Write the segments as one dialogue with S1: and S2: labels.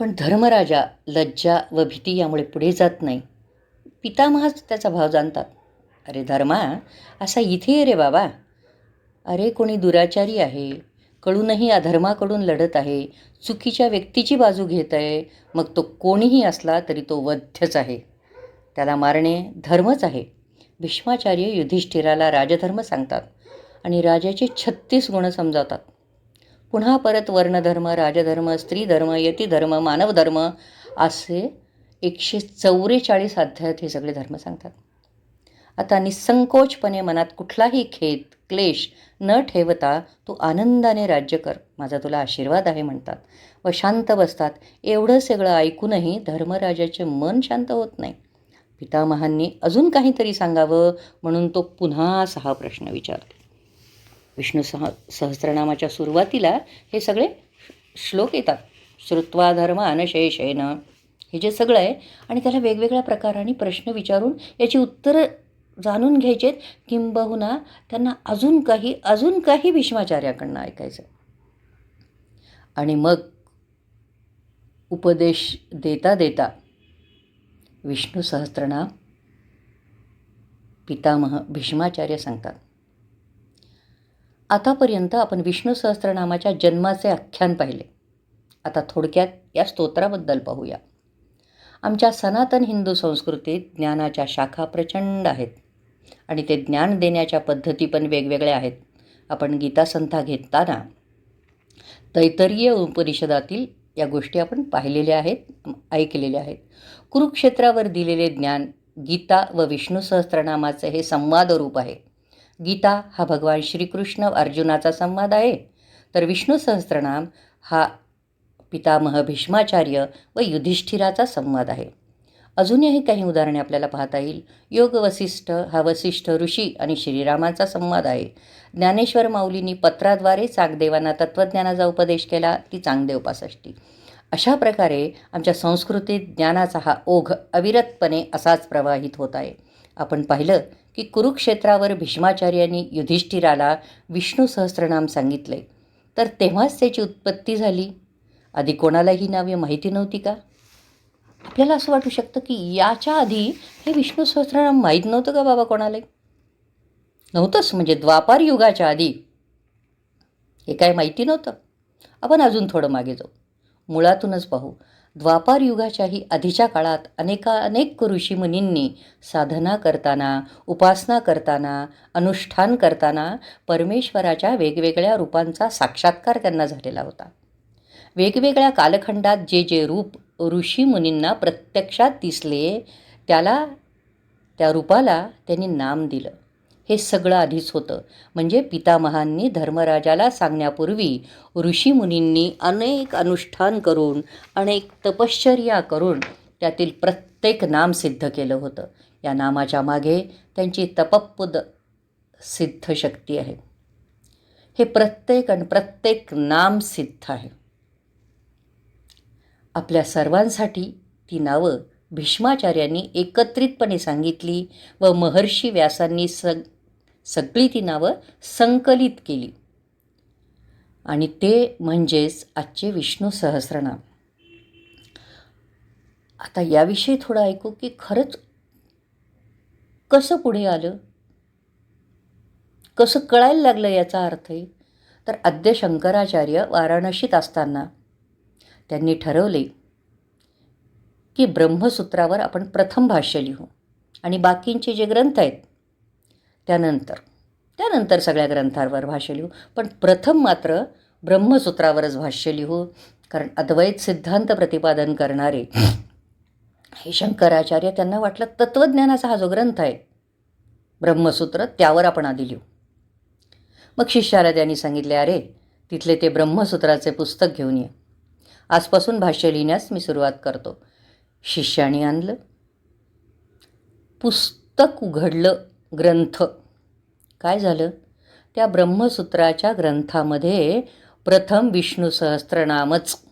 S1: पण धर्मराजा लज्जा व भीती यामुळे पुढे जात नाही. पितामहाच त्याचा भाव जाणतात. अरे धर्मा असा इथे ये रे बाबा. अरे कोणी दुराचारी आहे कळूनही अधर्माकडून लढत आहे चुकीच्या व्यक्तीची बाजू घेत आहे मग तो कोणीही असला तरी तो वध्यच आहे. त्याला मारणे धर्मच आहे. भीष्माचार्य युधिष्ठिराला राजधर्म सांगतात आणि राजाचे छत्तीस गुण समजावतात. पुन्हा परत वर्णधर्म राजधर्म स्त्रीधर्म यतीधर्म मानवधर्म असे एकशे चौवेचाळीस अध्यायात हे सगळे धर्म सांगतात. आता निसंकोचपणे मनात कुठलाही खेद क्लेश न ठेवता तू आनंदाने राज्य कर. माझा तुला आशीर्वाद आहे म्हणतात. व शांत बसतात. एवढं सगळं ऐकूनही धर्मराजाचे मन शांत होत नाही. पितामहांनी अजून काहीतरी सांगावं म्हणून तो पुन्हा सहा प्रश्न विचारतो. विष्णू सह सहस्रनामाच्या सुरुवातीला हे सगळे श्लोक येतात. श्रुत्वा धर्म अनशेषेन हे जे सगळं आहे आणि त्याला वेगवेगळ्या प्रकाराने प्रश्न विचारून याची उत्तरं जाणून घ्यायचेत किंबहुना त्यांना अजून काही अजून काही भीष्माचार्याकडनं ऐकायचं आणि मग उपदेश देता देता विष्णू सहस्त्रनाम पितामह भीष्माचार्य सांगतात. आतापर्यंत आपण विष्णू सहस्त्रनामाच्या जन्माचे आख्यान पाहिले. आता थोडक्यात या स्तोत्राबद्दल पाहूया. आमच्या सनातन हिंदू संस्कृतीत ज्ञानाच्या शाखा प्रचंड आहेत. आणि ते ज्ञान देण्याच्या पद्धती पण वेगवेगळ्या आहेत. आपण गीतासंथा घेताना तैतरीय उपनिषदातील या गोष्टी आपण पाहिलेल्या आहेत ऐकलेल्या आहेत. कुरुक्षेत्रावर दिलेले ज्ञान गीता व विष्णू सहस्त्रनामाचे हे संवाद रूप आहे. गीता हा भगवान श्रीकृष्ण अर्जुनाचा संवाद आहे. तर विष्णू सहस्त्रनाम हा पितामह भीष्माचार्य व युधिष्ठिराचा संवाद आहे. अजूनही काही उदाहरणे आपल्याला पाहता येईल. योग वसिष्ठ हा वसिष्ठ ऋषी आणि श्रीरामाचा संवाद आहे. ज्ञानेश्वर माऊलींनी पत्राद्वारे चांगदेवांना तत्त्वज्ञानाचा उपदेश केला ती चांगदेव पासष्टी. अशा प्रकारे आमच्या संस्कृतीत ज्ञानाचा हा ओघ अविरतपणे असाच प्रवाहित होत आहे. आपण पाहिलं की कुरुक्षेत्रावर भीष्माचार्यांनी युधिष्ठिराला विष्णू सहस्रनाम सांगितले. तर तेव्हाच त्याची उत्पत्ती झाली. आधी कोणाला ही नावे माहिती नव्हती का? आपल्याला असं वाटू शकतं की याच्या आधी हे विष्णू सहस्रनाम माहीत नव्हतं का बाबा कोणाला नव्हतंच म्हणजे द्वापार युगाच्या आधी. हे काय माहिती नव्हतं. आपण अजून थोडं मागे जाऊ. मुळातूनच पाहू. द्वापार युगाच्याही आधीच्या काळात अनेका अनेक ऋषीमुनींनी साधना करताना उपासना करताना अनुष्ठान करताना परमेश्वराच्या वेगवेगळ्या रूपांचा साक्षात्कार त्यांना झालेला होता. वेगवेगळ्या कालखंडात जे जे रूप ऋषीमुनींना प्रत्यक्षात दिसले त्याला त्या रूपाला त्यांनी नाम दिलं. हे सगळं आधीच होतं. म्हणजे पितामहांनी धर्मराजाला सांगण्यापूर्वी ऋषीमुनींनी अनेक अनुष्ठान करून अनेक तपश्चर्या करून त्यातील प्रत्येक नाम सिद्ध केलं होतं. या नामाच्या मागे त्यांची तपप्पद सिद्ध शक्ती आहे. हे प्रत्येक आणि प्रत्येक नाम सिद्ध आहे. आपल्या सर्वांसाठी ती नावं भीष्माचार्यांनी एकत्रितपणे सांगितली व महर्षी व्यासांनी सग सगळी ती नावं संकलित केली. आणि ते म्हणजेच आजचे विष्णू सहस्रनाम. आता याविषयी थोडं ऐकू की खरंच कसं पुढे आलं? कसं कळायला लागलं याचा अर्थ आहे तर आद्य शंकराचार्य वाराणसीत असताना त्यांनी ठरवले की ब्रह्मसूत्रावर आपण प्रथम भाष्य लिहू. आणि बाकींचे जे ग्रंथ आहेत त्यानंतर. त्यानंतर सगळ्या ग्रंथांवर भाष्य लिहू. पण प्रथम मात्र ब्रह्मसूत्रावरच भाष्य लिहू. कारण अद्वैत सिद्धांत प्रतिपादन करणारे हे शंकराचार्य त्यांना वाटलं तत्त्वज्ञानाचा हा जो ग्रंथ आहे ब्रह्मसूत्र त्यावर आपण आधी लिहू. मग शिष्याला त्यांनी सांगितले अरे तिथले ते ब्रह्मसूत्राचे पुस्तक घेऊन ये. आजपासून भाष्य लिहिण्यास मी सुरुवात करतो. शिष्याने आणलं. पुस्तक उघडलं ग्रंथ काय झालं? त्या ब्रह्मसूत्राच्या ग्रंथामध्ये प्रथम विष्णू सहस्त्रनामच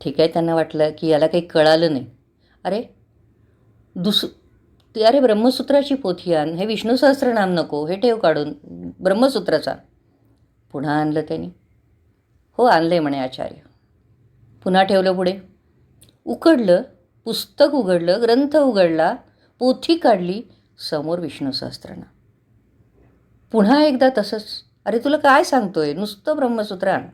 S1: ठीक आहे त्यांना वाटलं की याला काही कळालं नाही. अरे दुस ते अरे ब्रह्मसूत्राची पोथी आण हे विष्णू सहस्त्रनाम नको हे ठेव काढून ब्रह्मसूत्राचा. पुन्हा आणलं त्यांनी. हो आणलं आहे म्हणे आचार्य. पुन्हा ठेवलं पुढे. उकडलं पुस्तक उघडलं ग्रंथ उघडला पोथी काढली समोर विष्णू सहस्त्रनाम पुन्हा एकदा तसंच अरे तुला काय सांगतोय? नुसतं ब्रह्मसूत्र आण.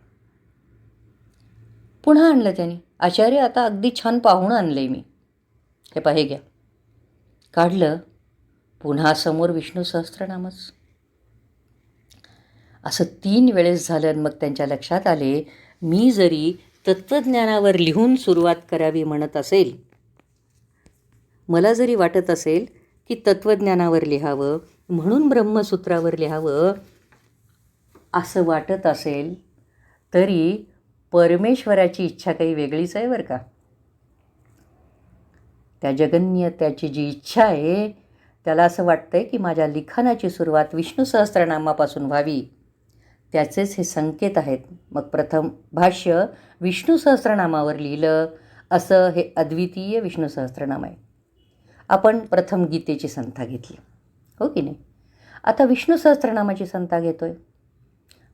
S1: पुन्हा आणलं त्याने. आचार्य आता अगदी छान पाहून आणलं आहे मी. हे पाहे घ्या. काढलं. पुन्हा समोर विष्णू सहस्त्रनामच असं तीन वेळेस झालं आणि मग त्यांच्या लक्षात आले मी जरी तत्त्वज्ञानावर लिहून सुरुवात करावी म्हणत असेल मला जरी वाटत असेल की तत्त्वज्ञानावर लिहावं म्हणून ब्रह्मसूत्रावर लिहावं असं वाटत असेल तरी परमेश्वराची इच्छा काही वेगळीच आहे बरं का. त्या जगन्य त्याची जी इच्छा आहे त्याला असं वाटतं आहे की माझ्या लिखाणाची सुरुवात विष्णू सहस्त्रनामापासून व्हावी. त्याचेच हे संकेत आहेत. मग प्रथम भाष्य विष्णू सहस्त्रनामावर लिहिलं असं हे अद्वितीय विष्णू सहस्त्रनाम आहे. आपण प्रथम गीतेची संथा घेतली. हो की नाही? आता विष्णू सहस्त्रनामाची संथा घेतोय.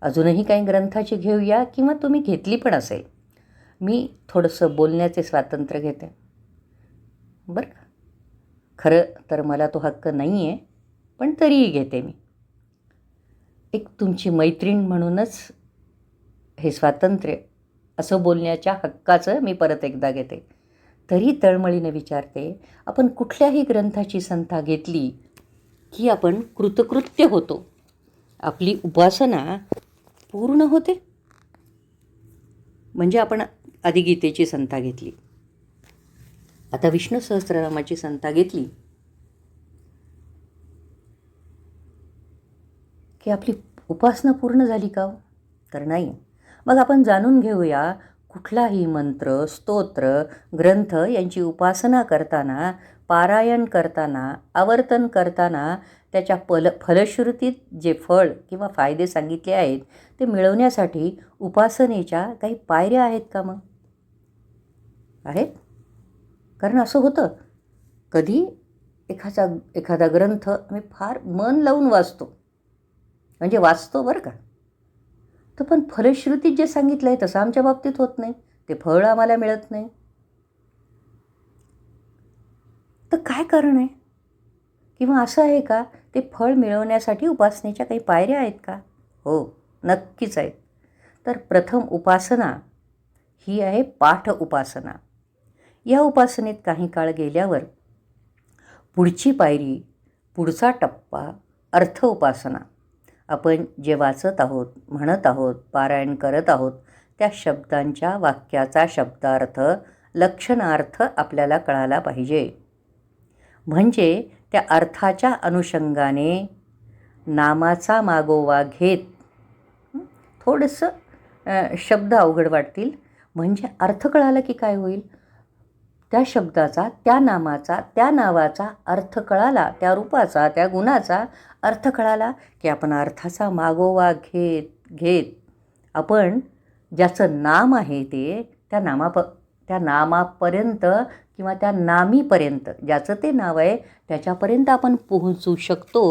S1: अजूनही काही ग्रंथाची घेऊया किंवा तुम्ही घेतली पण असेल. मी थोडंसं बोलण्याचे स्वातंत्र्य घेते. बरं का? खरं तर मला तो हक्क नाही आहे पण तरीही घेते मी. एक तुमची मैत्रीण म्हणूनच हे स्वातंत्र्य असं बोलण्याच्या हक्काचं मी परत एकदा घेते. तरी तळमळीने विचारते आपण कुठल्याही ग्रंथाची संथा घेतली की आपण कृतकृत्य होतो? आपली उपासना पूर्ण होते? म्हणजे आपण आधी गीतेची संथा घेतली. आता विष्णू सहस्ररामाची संथा घेतली की आपली उपासना पूर्ण झाली का हो? तर नाही. मग आपण जाणून घेऊया कुठलाही मंत्र स्तोत्र ग्रंथ यांची उपासना करताना पारायण करताना आवर्तन करताना त्याच्या पल फलश्रुतीत जे फळ किंवा फायदे सांगितले आहेत ते मिळवण्यासाठी उपासनेच्या काही पायऱ्या आहेत का मग? आहेत. कारण असं होतं कधी एखादा एखादा ग्रंथ आम्ही फार मन लावून वाचतो. म्हणजे वाचतो बरं का. तर पण फलश्रुतीत जे सांगितलं आहे तसं आमच्या बाबतीत होत नाही. ते फळ आम्हाला मिळत नाही. तर काय कारण आहे? किंवा असं आहे का? ते फळ मिळवण्यासाठी उपासनेच्या काही पायऱ्या आहेत का? हो नक्कीच आहेत. तर प्रथम उपासना ही आहे पाठ उपासना. या उपासनेत काही काळ गेल्यावर पुढची पायरी पुढचा टप्पा अर्थ उपासना. आपण जे वाचत आहोत म्हणत आहोत पारायण करत आहोत त्या शब्दांच्या वाक्याचा शब्दार्थ लक्षणार्थ आपल्याला कळाला पाहिजे. म्हणजे त्या अर्थाच्या अनुषंगाने नामाचा मागोवा घेत थोडंसं शब्द अवघड वाटतील. म्हणजे अर्थ कळाला की काय होईल? त्या शब्दाचा त्या नामाचा त्या नावाचा अर्थ कळाला त्या रूपाचा त्या गुणाचा अर्थ कळाला की आपण अर्थाचा मागोवा घेत घेत. आपण ज्याचं नाम आहे ते त्या नामाप त्या नामापर्यंत किंवा त्या नामीपर्यंत ज्याचं ते नाव आहे त्याच्यापर्यंत आपण पोहोचू शकतो.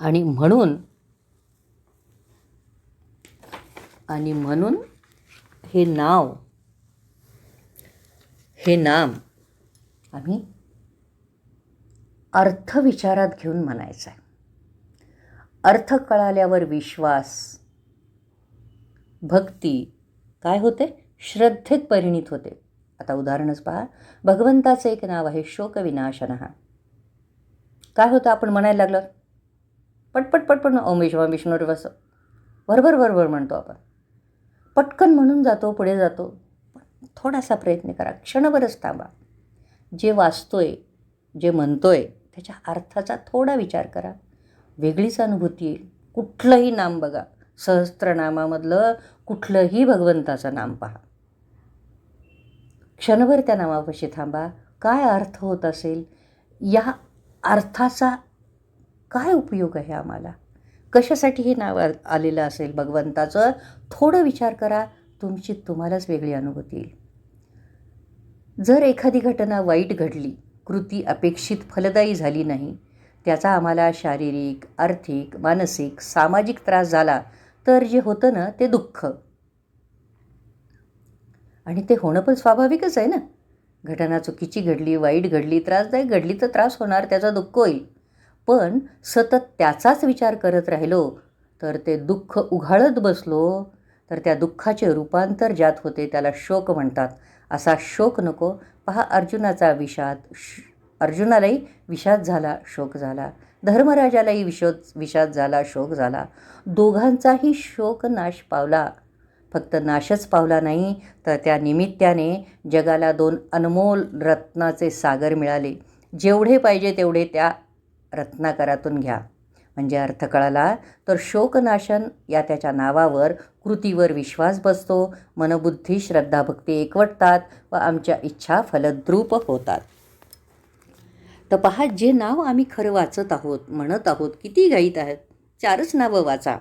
S1: आणि म्हणून आणि म्हणून हे नाव हे नाम आम्ही अर्थ विचारात घेऊन म्हणायचं आहे. अर्थ कळाल्यावर विश्वास भक्ती काय होते? श्रद्धेत परिणित होते. आता उदाहरणच पहा. भगवंताचं एक नाव आहे शोकविनाशन. काय होतं? आपण म्हणायला लागलं. पटपट पटपट ओम विश्वा विष्णू वस भरभर भरभर म्हणतो आपण. पटकन म्हणून जातो पुढे जातो. थोडासा प्रयत्न करा. क्षणभरच थांबा. जे वाचतोय जे म्हणतोय त्याच्या अर्थाचा थोडा विचार करा. वेगळीच अनुभूती येईल. कुठलंही नाम बघा. सहस्त्रनामामधलं कुठलंही भगवंताचं नाम पहा. क्षणभर त्या नामापाशी थांबा. काय अर्थ होत असेल? या अर्थाचा काय उपयोग आहे आम्हाला? कशासाठी हे नाव आलेलं असेल? भगवंताचं थोडं विचार करा. तुमची तुम्हालाच वेगळी अनुभूती येईल. जर एखादी घटना वाईट घडली कृती अपेक्षित फलदायी झाली नाही त्याचा आम्हाला शारीरिक आर्थिक मानसिक सामाजिक त्रास झाला तर जे होतं ना ते दुःख. आणि ते होणं पण स्वाभाविकच आहे ना. घटना चुकीची घडली वाईट घडली त्रासदायक घडली तर त्रास होणार त्याचा दुःख होईल. पण सतत त्याचाच विचार करत राहिलो तर ते दुःख उघाळत बसलो तर त्या दुःखाचे रूपांतर ज्यात होते त्याला शोक म्हणतात. असा शोक नको पहा अर्जुनाचा विषाद श अर्जुनालाही विषाद झाला शोक झाला. धर्मराजालाही विषोद विषाद झाला शोक झाला. दोघांचाही शोक नाश पावला. फक्त नाशच पावला नाही तर त्या निमित्ताने जगाला दोन अनमोल रत्नाचे सागर मिळाले. जेवढे पाहिजे तेवढे त्या रत्नाकरातून घ्या. म्हणजे अर्थ कळाला तर शोकनाशन या त्याच्या नावावर कृतीवर विश्वास बसतो मनबुद्धी श्रद्धा भक्ती एकवटतात व आमच्या इच्छा फलद्रूप होतात. तर पहा जे नाव आम्ही खरं वाचत आहोत म्हणत आहोत किती गाईत आहेत? चारच नावं वाचा.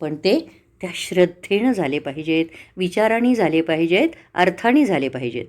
S1: पण ते त्या श्रद्धेनं झाले पाहिजेत विचाराने झाले पाहिजेत अर्थाने झाले पाहिजेत.